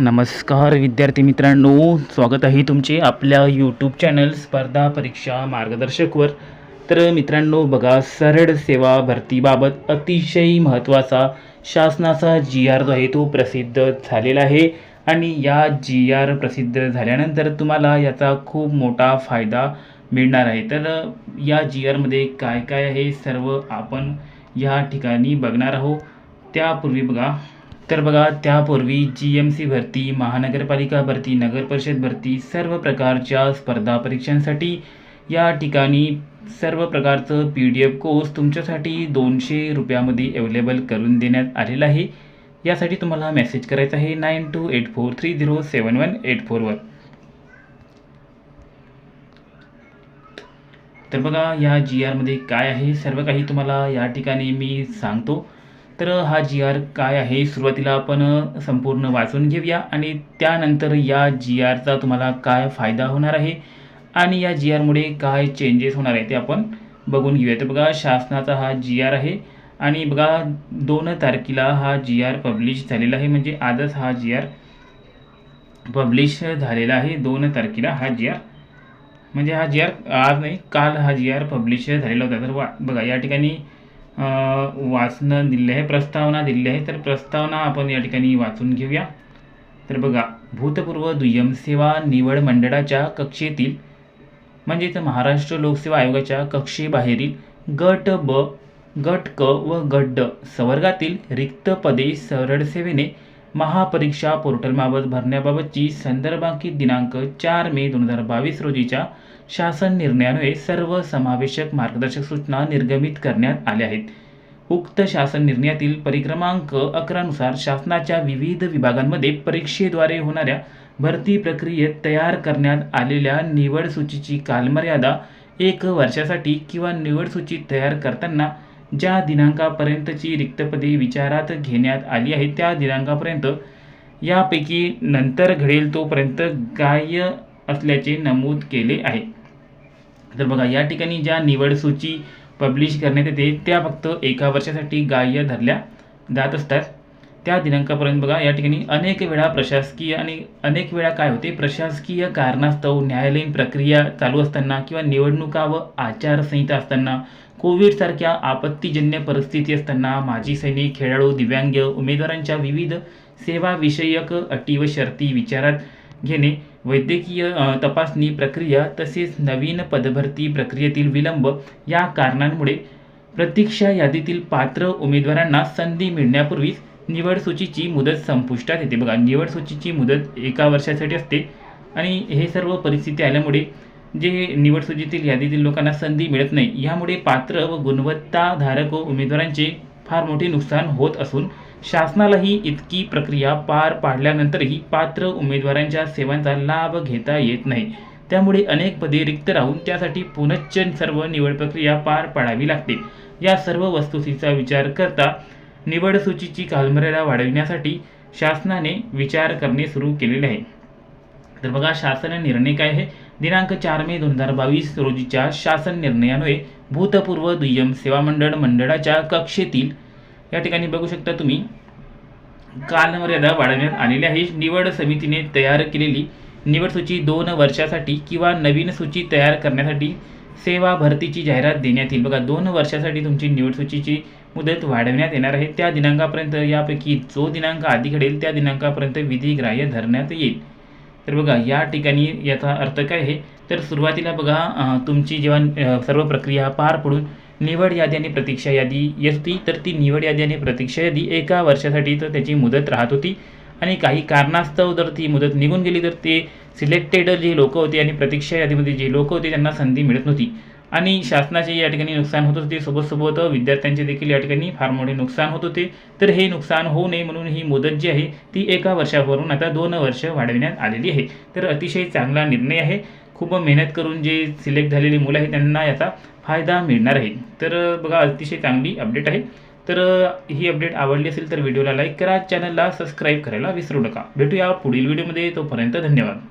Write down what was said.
नमस्कार विद्यार्थी मित्रांनो स्वागत आहे तुमचे आपल्या यूट्यूब चॅनल स्पर्धा परीक्षा मार्गदर्शकवर. तर मित्रांनो बघा सरळ सेवा भरतीबाबत अतिशय महत्त्वाचा शासनाचा जी आर जो आहे तो प्रसिद्ध झालेला आहे. आणि या जी आर प्रसिद्ध झाल्यानंतर तुम्हाला याचा खूप मोठा फायदा मिळणार आहे. तर या जी आरमध्ये काय काय आहे सर्व आपण या ठिकाणी बघणार आहोत. त्यापूर्वी बघा तर बघा त्यापूर्वी जी एम सी भरती महानगरपालिका भरती नगर परिषद भरती सर्व प्रकारच्या स्पर्धा परीक्षांसाठी या ठिकाणी सर्व प्रकारचं पी डी एफ कोर्स तुमच्यासाठी दोनशे रुपयामध्ये अवेलेबल करून देण्यात आलेला आहे. यासाठी तुम्हाला मेसेज करायचा आहे nine two eight four three zero seven one eight फोरवर तर बघा या जी आरमध्ये काय आहे? सर्व काही तुम्हाला या ठिकाणी मी सांगतो. तर हा जी आर काय आहे? सुरुवातीला आपण संपूर्ण वाचून घेऊया आणि त्यानंतर या जी आरचा तुम्हाला काय फायदा होणार आहे आणि या जी आरमुळे काय चेंजेस होणार आहे ते आपण बघून घेऊया. तर बघा शासनाचा हा जी आर आहे आणि बघा दोन तारखेला हा जी आर पब्लिश झालेला आहे. म्हणजे आजच हा जी आर पब्लिश झालेला आहे. दोन तारखेला हा जी आर म्हणजे हा जी आर आज नाही काल हा जी आर पब्लिश झालेला होता. तर वा बघा या ठिकाणी वाचणं दिले आहे प्रस्तावना दिली आहे तर प्रस्तावना आपण या ठिकाणी वाचून घेऊया. तर बघा भूतपूर्व दुय्यम सेवा निवड मंडळाच्या कक्षेतील म्हणजेच महाराष्ट्र लोकसेवा आयोगाच्या कक्षेबाहेरील गट ब गट क व गट ड संवर्गातील रिक्त पदे सरळ सेवेने महापरीक्षा पोर्टलमार्फत भरण्याबाबतची संदर्भांकित दिनांक चार मे दोन हजार बावीस रोजीच्या शासन निर्णयान्वये सर्व समावेशक मार्गदर्शक सूचना निर्गमित करण्यात आल्या आहेत. उक्त शासन निर्णयातील परिक्रमांक अकरानुसार शासनाच्या विविध विभागांमध्ये परीक्षेद्वारे होणाऱ्या भरती प्रक्रियेत तयार करण्यात आलेल्या निवड सूचीची कालमर्यादा एक वर्षासाठी किंवा निवड सूची तयार करताना ज्या दिनांकापर्यंतची रिक्तपदे विचारात घेण्यात आली आहे त्या दिनांकापर्यंत यापैकी नंतर घडेल तोपर्यंत गाय असल्याचे नमूद केले आहे. तर बघा या ठिकाणी ज्या निवड सूची पब्लिश करण्यात येते त्या फक्त एका वर्षासाठी ग्राह्य धरल्या जात असतात. त्या दिनांकापर्यंत बघा या ठिकाणी अनेक वेळा प्रशासकीय आणि अनेक वेळा काय होते प्रशासकीय कारणास्तव न्यायालयीन प्रक्रिया चालू असताना किंवा निवडणुका व आचारसंहिता असताना कोविडसारख्या आपत्तीजन्य परिस्थिती असताना माजी सैनिक खेळाडू दिव्यांग उमेदवारांच्या विविध सेवाविषयक अटी व शर्ती विचारात घेणे. वैद्यकीय तपासणी प्रक्रिया तसेच नवीन पदभरती प्रक्रियेतील विलंब या कारणांमुळे प्रतीक्षा यादीतील पात्र उमेदवारांना संधी मिळण्यापूर्वीच निवड सूचीची मुदत संपुष्टात येते. बघा निवड सूचीची मुदत एका वर्षासाठी असते आणि हे सर्व परिस्थिती आल्यामुळे जे निवड सूचीतील यादीतील लोकांना संधी मिळत नाही यामुळे पात्र व गुणवत्ताधारक उमेदवारांचे फार मोठे नुकसान होत असून शासनालाही इतकी प्रक्रिया पार पाडल्यानंतरही पात्र उमेदवारांच्या सेवांचा लाभ घेता येत नाही. त्यामुळे अनेक पदे रिक्त राहून त्यासाठी पुनश्च सर्व निवड प्रक्रिया पार पाडावी लागते. या सर्व वस्तुस्थितीचा विचार करता निवड सूचीची कालमर्यादा वाढविण्यासाठी शासनाने विचार करणे सुरू केलेले आहे. तर बघा शासन निर्णय काय आहे? दिनांक चार मे दोन हजार बावीस रोजीच्या शासन निर्णयान्वये भूतपूर्व दुय्यम सेवा मंडळ मंडळाच्या कक्षेतील या ठिकाणी बघू शकता तुम्ही. कालमर्यादा वाढवण्यात आलेली आहे. निवड समितीने तयार केलेली निवड सूची दोन वर्षासाठी किंवा नवीन सूची तयार करण्यासाठी सेवा भरतीची जाहिरात देण्यात येईल. बघा दोन वर्षासाठी तुमची निवड सूचीची मुदत वाढवण्यात येणार आहे. त्या दिनांकापर्यंत यापैकी जो दिनांक आधी घडेल त्या दिनांकापर्यंत विधी ग्राह्य धरण्यात येईल. तर बघा या ठिकाणी याचा अर्थ काय आहे? तर सुरुवातीला बघा तुमची जेव्हा सर्व प्रक्रिया पार पडून निवड यादी आणि प्रतीक्षा यादी येते तर ती निवड यादी आणि प्रतीक्षा यादी एका वर्षासाठी तर त्याची मुदत राहत होती. आणि काही कारणास्तव जर ती मुदत निघून गेली तर ते सिलेक्टेड जे लोक होते आणि प्रतीक्षा यादीमध्ये जे लोक होते त्यांना संधी मिळत नव्हती. आणि शासनाचे या ठिकाणी नुकसान होत होते. सोबतसोबत विद्यार्थ्यांचे देखील या ठिकाणी फार मोठे नुकसान होत होते. तर हे नुकसान होऊ नये म्हणून ही मुदत जी आहे ती एका वर्षावरून आता दोन वर्ष वाढविण्यात आलेली आहे. तर अतिशय चांगला निर्णय आहे. खूप मेहनत करून जे सिलेक्ट झालेली मुलं आहेत त्यांना याचा फायदा मिळणार आहे. तर बघा अतिशय चांगली अपडेट आहे. तर ही अपडेट आवडली असेल तर व्हिडिओला लाईक करा चॅनलला सबस्क्राईब करायला विसरू नका. भेटूया पुढील व्हिडिओमध्ये. तोपर्यंत धन्यवाद.